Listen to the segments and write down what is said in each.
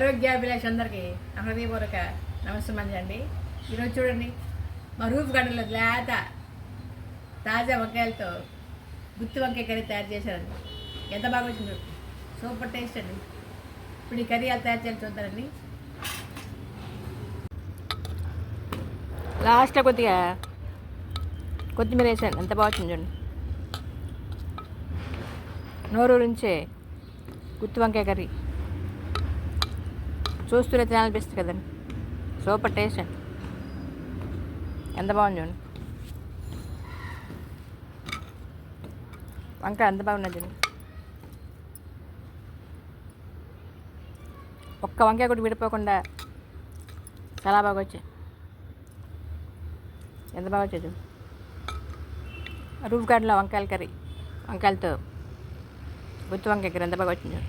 ఆరోగ్యాభిలాష అందరికీ హృదయపూర్వక నమస్కారం అండి ఈరోజు చూడండి మా రూఫ్ గార్డెన్లో లేత తాజా వంకాయలతో గుత్తి వంకాయ కర్రీ తయారు చేశారండి. ఎంత బాగా వచ్చింది. సూపర్ టేస్ట్ అండి. ఇప్పుడు ఈ కర్రీ ఎలా తయారు చేయాలి చూద్దారండి లాస్ట్లో కొద్దిగా కొత్తిమీర వేసాను. ఎంత బాగా వచ్చింది చూడండి. నోరు నుంచే గుత్తి వంకాయ కర్రీ. చూస్తూనే తినాలనిపిస్తుంది కదండి. సూపర్ టేస్ట్ అండి. ఎంత బాగుంది చూడండి. వంకాయ ఎంత బాగున్నది చూడండి. ఒక్క వంకాయ కూడా విడిపోకుండా చాలా బాగా వచ్చాయి. ఎంత బాగా వచ్చాయి చూడు. రూఫ్ గార్డెన్లో వంకాయల కర్రీ వంకాయలతో గుత్తి వంకాయ కర్రీ ఎంత బాగా వచ్చింది చూడు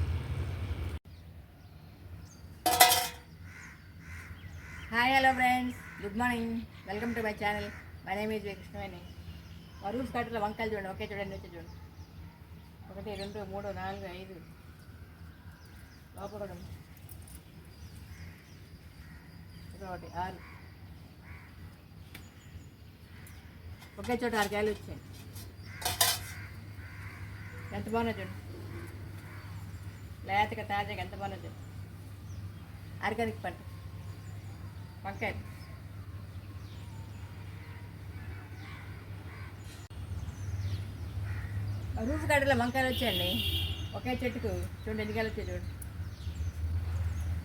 hi hello friends good morning welcome to my channel my name is Krishnaveni మా రూఫ్ వంకాయలు చూడండి ఒకే చూడండి వచ్చి చూడండి ఒకటి రెండు మూడు నాలుగు ఐదు. లోపల కూడా ఒకటి ఆరు. ఒకే చోట ఆరు కాయలు వచ్చాయి. ఎంత బాగున్నా చూడు. లేతగా తాజాగా ఎంత బాగున్నా చూడు. ఆర్గానిక్ పంట వంకాయ రూపు గడ్డలో వంకాయలు వచ్చాయండి. ఒకే చెట్టుకు చూడండి ఎన్ని కాయలు వచ్చాయి చూడండి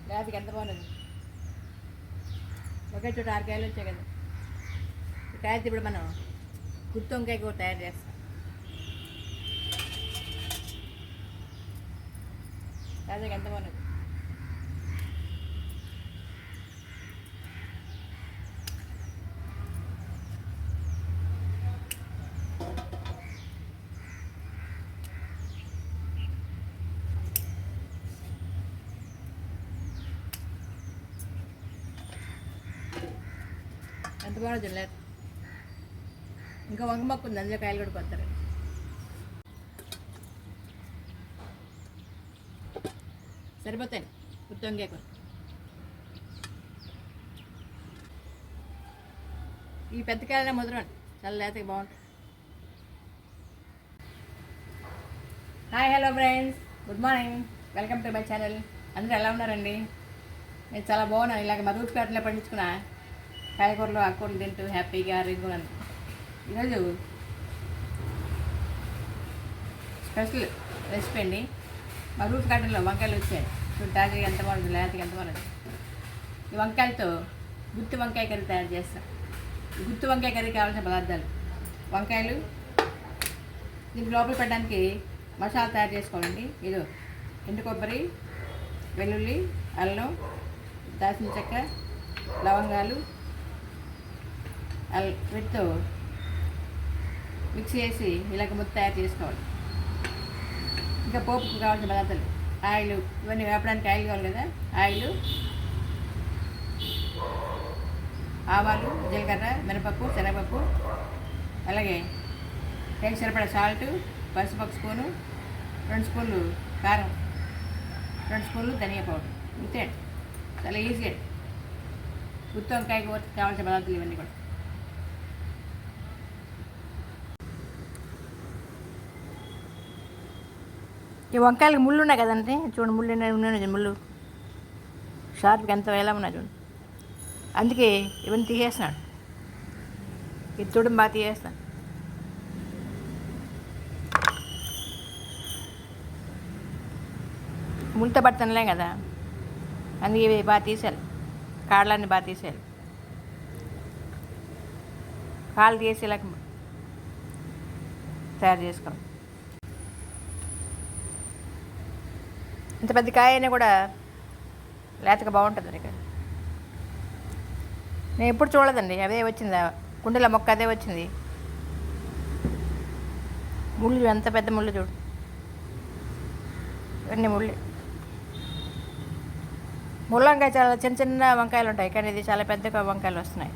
లేతకి ఎంత బాగున్నది ఒకే చోట ఆరు కాయలు వచ్చాయి కదా. తయారు ఇప్పుడు మనం గుత్తి వంకాయ కూడా తయారు చేస్తాం. తాజాగా ఎంత బాగున్నది ఎంత బాగా ఇంకా వంగ మొక్క ఉంది అందులో కాయలు కూడా కొత్తారు సరిపోతాయి. గుత్తి కూర. ఈ పెద్ద కాయలనే ముదరండి చాలా లేతగా బాగుంటుంది hi hello friends. Good morning. Welcome to my channel. అందరూ ఎలా ఉన్నారండి? నేను చాలా బాగున్నాను. ఇలాగ మా రూట్ గార్డెన్లో కాయగూరలు ఆకుకూరలు తింటూ హ్యాపీగా ఆరోగ్యంగా ఈరోజు స్పెషల్ రెసిపీ అండి. మా రూట్ గార్డెన్లో వంకాయలు వచ్చాయి. చూడు తాజాగా ఎంత బాగుంది లేతగా ఎంత బాగుంది ఈ వంకాయలతో గుత్తి వంకాయ కర్రీ తయారు చేస్తాం. గుత్తి వంకాయ కర్రీ కావాల్సిన పదార్థాలు. వంకాయలు దీనికి లోపల పెట్టడానికి మసాలా తయారు చేసుకోవాలండి. ఇది ఎండు కొబ్బరి వెల్లుల్లి అల్లం దాల్చిన చెక్క లవంగాలు విత్ మిక్స్ చేసి ఇలాగ ముద్ద తయారు చేసుకోవాలి. ఇంకా పోపుకు కావాల్సిన పదార్థాలు. ఆయిల్ ఇవన్నీ వేపడానికి ఆయిల్ కావాలి కదా? ఆయిల్ ఆవాలు జీలకర్ర మినపప్పు శనగపప్పు అలాగే టేస్ట్ సరిపడా సాల్ట్ పసుపు ఒక స్పూను రెండు స్పూన్లు కారం రెండు స్పూన్లు ధనియా పౌడర్. ఇంతే చాలా ఈజీ గుత్తి వంకాయ కావాల్సిన పదార్థాలు ఇవన్నీ కూడా. ఈ వంకాయలకు ముళ్ళు ఉన్నాయి కదండి చూడండి ముళ్ళు ఉన్నాయి ఉన్నాయి ముళ్ళు. షార్ప్కి ఎంత వేలా ఉన్నాయి చూడండి అందుకే ఇవన్నీ తీసేస్తున్నాడు. ఇది చూడడం బాగా తీసేస్తాను ముళ్ళతో పడుతుండలేం కదా. అందుకే ఇవి బాగా తీసేయాలి. కాళ్ళన్నీ బాగా తీసేయాలి. కాళ్ళు తీసేలాక తయారు చేసుకోవాలి. ఇంత పెద్ద కాయ అయినా కూడా లేతగా బాగుంటుంది ఇక్కడ నేను ఎప్పుడు చూడలేదండి. అదే వచ్చింది? కుండీల మొక్క అదే వచ్చింది. ముళ్ళు ఎంత పెద్ద ముళ్ళు చూడు. ఇవన్నీ ముళ్ళు. ముళ్ళ వంకాయ చాలా చిన్న చిన్న వంకాయలు ఉంటాయి కానీ ఇది చాలా పెద్ద వంకాయలు వస్తున్నాయి.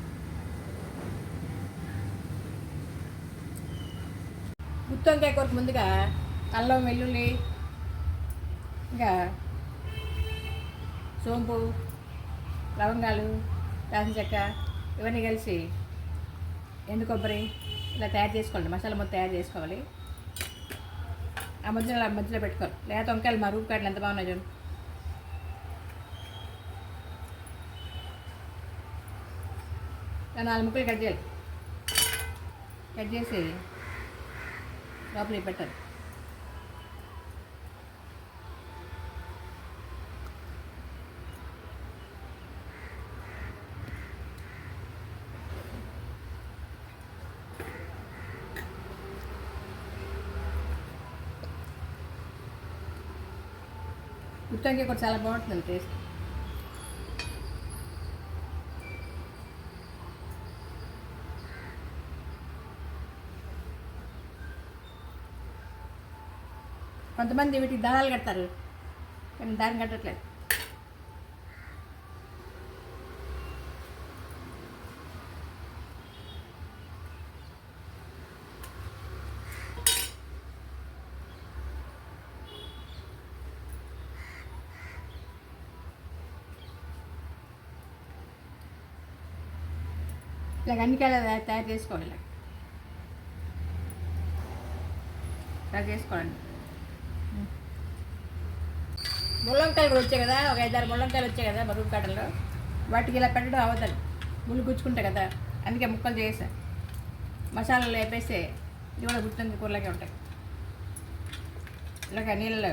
గుత్తి వంకాయ ముందుగా అల్లం వెల్లుల్లి ఇంకా సోంపు లవంగాలు దాల్చిన చెక్క ఇవన్నీ కలిసి ఎండు కొబ్బరి ఇలా తయారు చేసుకోవాలి మసాలా మొత్తం తయారు చేసుకోవాలి. ఆ మధ్యలో ఆ మధ్యలో పెట్టుకోవాలి. లేకపోతే వంకాయలు మా రూపు ఎంత బాగున్నాయి చూడు. నాలుగు ముక్కలు కట్ చేయాలి. కట్ చేసి లోపలికి పెట్టాలి. గుత్తంకాయ కూడా చాలా బాగుంటుంది టేస్ట్ కొంతమంది వీటికి దారాలు కడతారు కానీ దాన్ని కట్టట్లేదు. ఇలా గన్నికాయలు తయారు చేసుకోవాలి ఇలా తయారు చేసుకోవాలండి ముల్లంకాయలు కూడా వచ్చాయి కదా ఒక ఐదారు ముల్లంకాయలు వచ్చాయి కదా బరువు కాటల్లో వాటికి ఇలా పెట్టడం అవతలు. ముళ్ళు గుచ్చుకుంటాయి కదా అందుకే ముక్కలు చేసా. మసాలాలు వేపేస్తే ఇది కూడా గుర్తుంది కూరలాగే ఉంటాయి. ఇలాగ నీళ్ళలో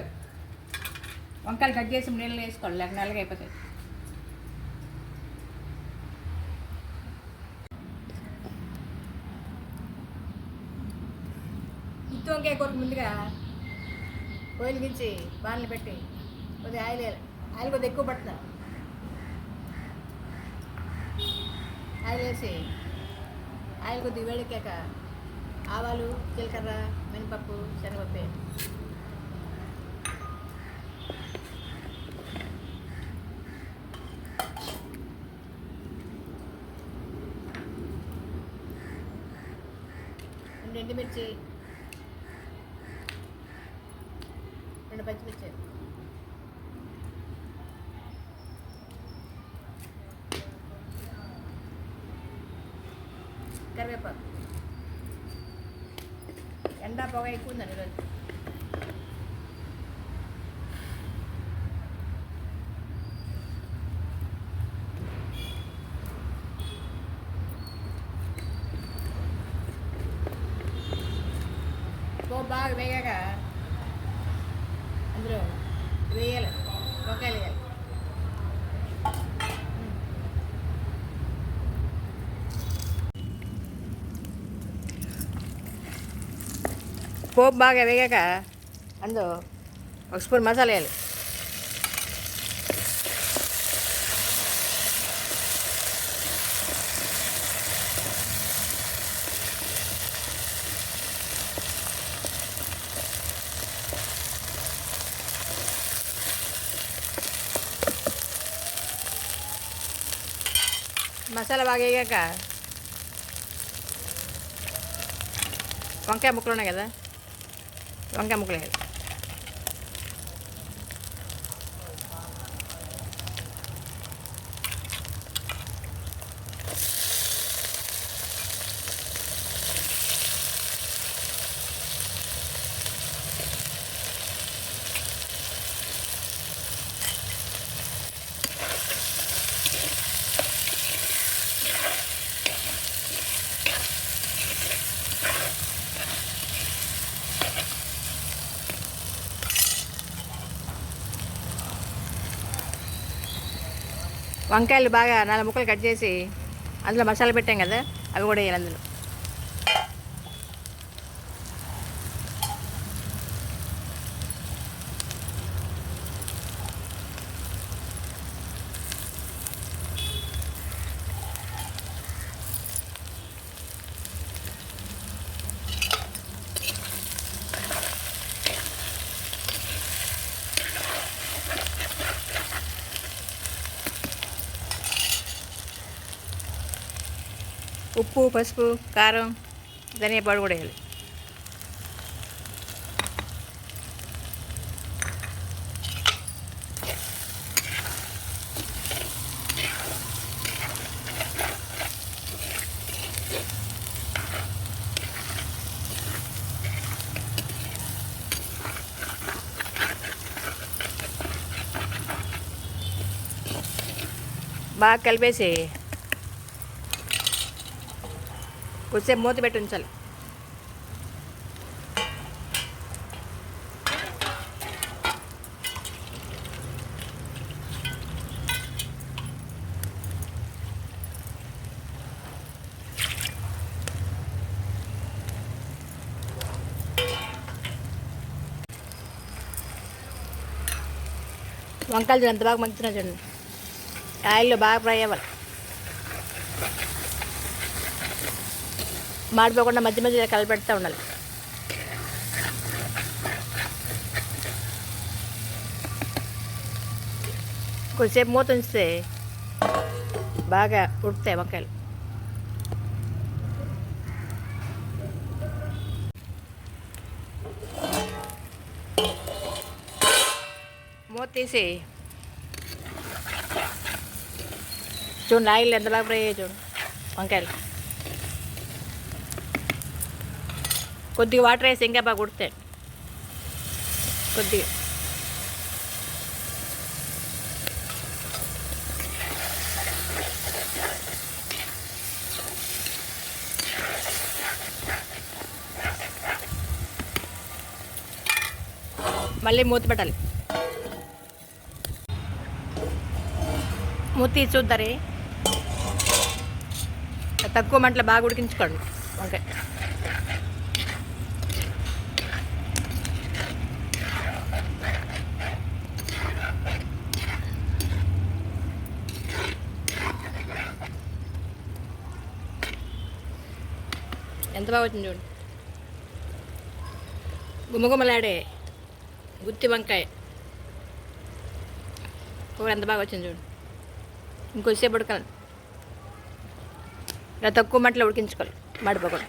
వంకాయలు కట్ చేసి నీళ్ళు వేసుకోవాలి లేక నల్లగా అయిపోతాయి. గుత్తి ముందుగా కోయిలు గించి బాణలు పెట్టి కొద్దిగా ఆయిల్ వేయాలి. ఆయిల్ కొద్దిగా ఎక్కువ పడుతుంది. ఆయిల్ వేసి ఆయిల్ కొద్దిగా వేడెక్కాక ఆవాలు జీలకర్ర మినపప్పు శనగపప్పు రెండు ఎండుమిర్చి పచ్చిమిర్చి కరివేపాకు. ఎండా పొగ ఎక్కువ ఉందండి ఈరోజు బాగా వేగాక ఇందులో వేయాలి. వంకాయలు వేయాలి. పోపు బాగా వేగాక అందులో ఒక స్పూన్ మసాలా వేయాలి. మసాలా బాగా వేగాక వంకాయ ముక్కలు ఉన్నాయి కదా వంకాయ ముక్కలు వేయాలి వంకాయలు బాగా నాలుగు ముక్కలు కట్ చేసి అందులో మసాలా పెట్టాం కదా అవి కూడా వేయాలి అందులో. ఉప్పు పసుపు కారం ధనియా పౌడర్ కూడా వేయాలి. బాగా కలిపేసేయి. కొద్దిసేపు మూత పెట్టి ఉంచాలి. వంకాయలు ఎంత బాగా మగ్గుతున్నా చూడండి. ఆయిల్లో బాగా ఫ్రై అవ్వాలి. మాడిపోకుండా మధ్య మధ్యలో కలపెడతా ఉండాలి. కొద్దిసేపు మూత ఉంచితే బాగా ఉడుకుతాయి వంకాయలు. మూత తీసి చూడండి ఆయిల్ ఎంత బాగా ఫ్రై అయ్యాయి వంకాయలు. కొద్దిగా వాటర్ వేసి ఇంకా బాగా కుడితే కొద్దిగా. మళ్ళీ మూత పెట్టాలి. మూత తీసి తక్కువ మంటలు బాగా ఉడికించుకోండి. ఓకే. ఎంత బాగా వచ్చింది చూడు. గుమ్మగుమ్మలాడే గుత్తి వంకాయ. కూర ఎంత బాగా వచ్చింది చూడు. ఇంకొచ్చేపు ఉడకాలి ఇలా తక్కువ మంటలో ఉడికించుకోవాలి. మాడిపోకూడదు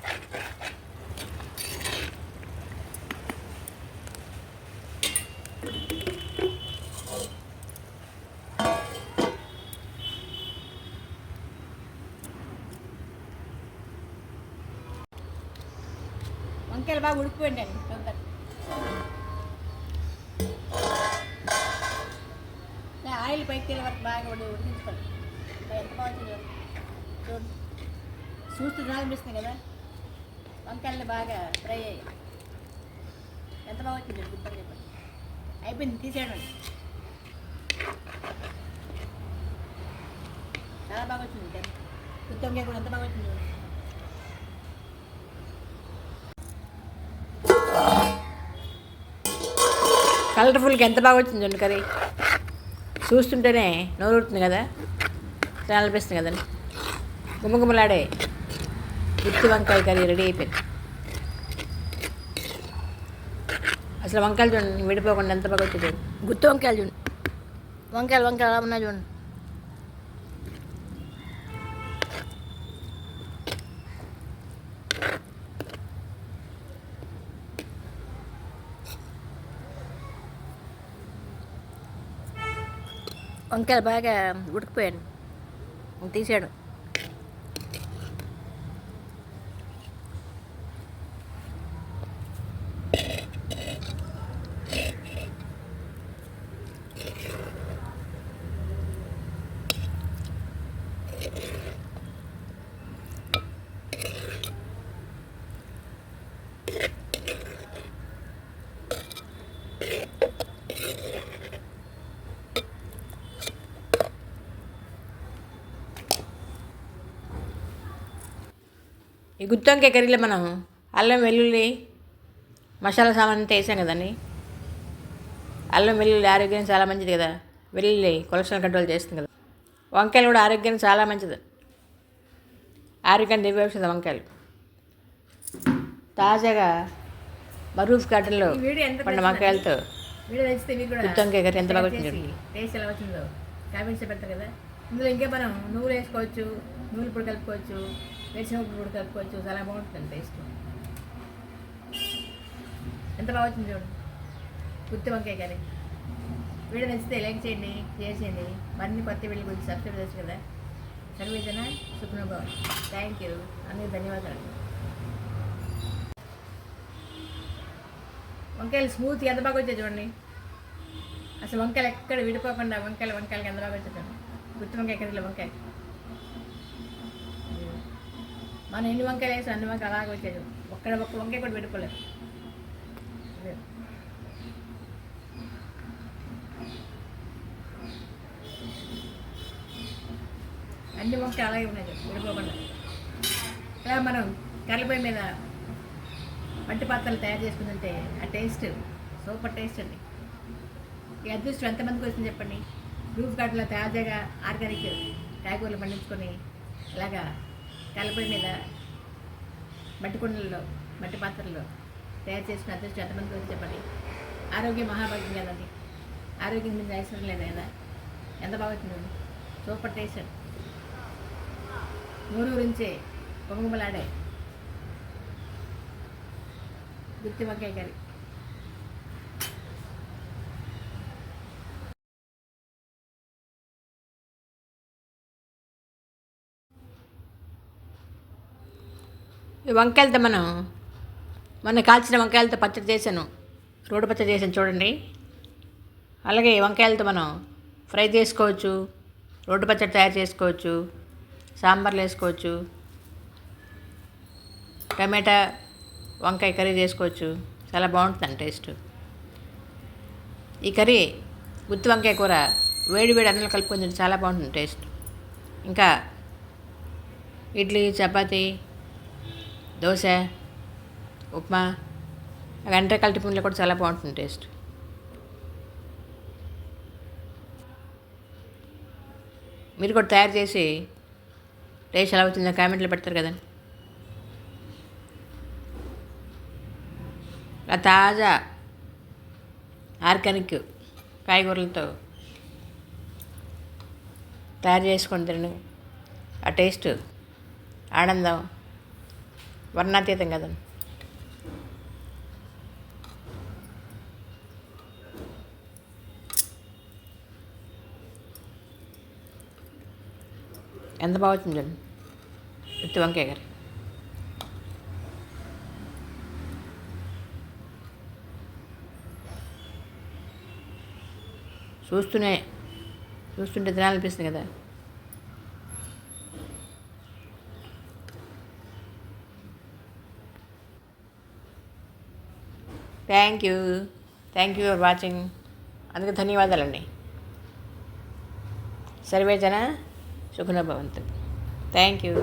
వంకాయలు బాగా ఉడికిపోయింది అండి ఆయిల్ పైకి తెలియ వరకు బాగా ఉడి ఉడికించుకోవాలి ఎంత బాగా వచ్చిందో చూడండి చూస్తూ అనిపిస్తుంది కదా. వంకాయలు బాగా ఫ్రై అయ్యాయి. ఎంత బాగా వచ్చింది గుర్తు చెప్పండి. అయిపోయింది తీసేయండి. చాలా బాగా వచ్చింది గుత్తంకాయ కూడా ఎంత బాగా వచ్చింది కలర్ఫుల్గా ఎంత బాగా వచ్చింది చూడండి కర్రీ. చూస్తుంటేనే నోరుతుంది కదా? చాలా అనిపిస్తుంది కదండి. గుమ్మగుమ్మలాడే గుత్తి వంకాయ కర్రీ రెడీ అయిపోయింది. అసలు వంకాయలు చూడండి విడిపోకుండా ఎంత బాగా వచ్చింది గుత్తి వంకాయలు చూడండి. వంకాయలు వంకాయలు ఎలా ఉన్నాయి చూడండి. వంకాయలు బాగా ఉడికిపోయాను. తీసాడు గుత్తొంకాయ కర్రీలో మనం అల్లం వెల్లుల్లి మసాలా సామాన్ అంతా వేసాం కదండి. అల్లం వెల్లుల్లి ఆరోగ్యం చాలా మంచిది కదా. వెల్లుల్లి కొలెస్ట్రాల్ కంట్రోల్ చేస్తుంది కదా. వంకాయలు కూడా ఆరోగ్యానికి చాలా మంచిది. ఆరోగ్యాన్ని దివ్యౌషధ వంకాయలు. తాజాగా మరూఫ్ గార్డెన్లో పండు వంకాయలతో వీడియో నచ్చితే మీకు కూడా గుత్తి వంకాయ కర్రీ ఎంత బాగా వచ్చింది టేస్ట్ ఎలా వచ్చిందో. కామెంట్స్ పెడతారు కదా. ఇందులో ఇంకా మనం నువ్వులు వేసుకోవచ్చు నువ్వులు పొడి కలుపుకోవచ్చు వేసినప్పుడు పొడి కలుపుకోవచ్చు చాలా బాగుంటుంది టేస్ట్. ఎంత బాగా వచ్చింది చూడండి గుత్తి వంకాయ కర్రీ. వీడియో నచ్చితే లైక్ చేయండి షేర్ చేయండి. మరిన్ని కొత్త వీడియో గురించి సబ్స్క్రైబ్ చేసి కదా. సర్వేజన సుఖ్నభావం థ్యాంక్ యూ అందుకే ధన్యవాదాలు. వంకాయలు స్మూత్ ఎంత బాగా వచ్చాయి చూడండి. అసలు వంకాయలు ఎక్కడ విడిపోకుండా వంకాయలు వంకాయలకి ఎంత బాగా వచ్చాయి చూడండి. గుత్తి వంకాయ కర్రీలో వంకాయ. మనం ఎన్ని వంకాయలు వేసి అన్ని వంకాయ అలాగే వచ్చేది. ఒక్కడ ఒక్క వంకాయ కూడా పెట్టుకోలేదు. అన్ని వంకాయ అలాగే ఉన్నాయి విడిపోకుండా ఇలా మనం కర్రపొయ్యి మీద వంటి పాత్రలు తయారు చేసుకుందంటే ఆ టేస్ట్ సూపర్ టేస్ట్ అండి. ఈ అదృష్టం ఎంతమందికి వచ్చింది చెప్పండి? రూఫ్ గార్డెన్లో తాజాగా ఆర్గానిక్ కాయగూరలు పండించుకొని ఇలాగా కలపొయ్యి మీద మట్టి కుండల్లో మట్టి పాత్రల్లో తయారు చేసుకున్న అదృష్టం ఎంతమంది గురించి చెప్పండి? ఆరోగ్యం మహాభాగ్యం కదండి. ఆరోగ్యం మీద ఐశ్వర్యం లేదా కదా ఎంత బాగుంటుంది సూపర్ టేస్ట్. నూరు గురించే పొంగుమలాడే గుత్తి వంకాయ కర్రీ. వంకాయలతో మనం మొన్న కాల్చిన వంకాయలతో పచ్చడి చేశాను. రోడ్డు పచ్చడి చేశాను చూడండి. అలాగే వంకాయలతో మనం ఫ్రై చేసుకోవచ్చు రోడ్డు పచ్చడి తయారు చేసుకోవచ్చు సాంబార్లు వేసుకోవచ్చు టమాటా వంకాయ కర్రీ చేసుకోవచ్చు. చాలా బాగుంటుందండి టేస్ట్. ఈ కర్రీ గుత్తి వంకాయ కూర వేడి వేడి అన్నం కలుపుకొని చాలా బాగుంటుంది టేస్ట్. ఇంకా ఇడ్లీ చపాతీ దోశ ఉప్మా వెంట కలిటి పుండ్లు కూడా చాలా బాగుంటుంది టేస్ట్. మీరు కూడా తయారు చేసి టేస్ట్ ఎలా అవుతుందో కామెంట్లో పెడతారు కదా. ఆ తాజా ఆర్గానిక్ కాయగూరలతో తయారు చేసుకొని తినడం ఆ టేస్ట్ ఆనందం. వర్ణాతీతం కదండి ఎంత బాగా వచ్చింది చూడండి ఉత్తి వంకాయ గారు చూస్తూనే చూస్తుంటే తినాలనిపిస్తుంది కదా thank you thank you for watching అందుకే ధన్యవాదాలండి. సర్వేజన సుఖనభవంతు థ్యాంక్ యూ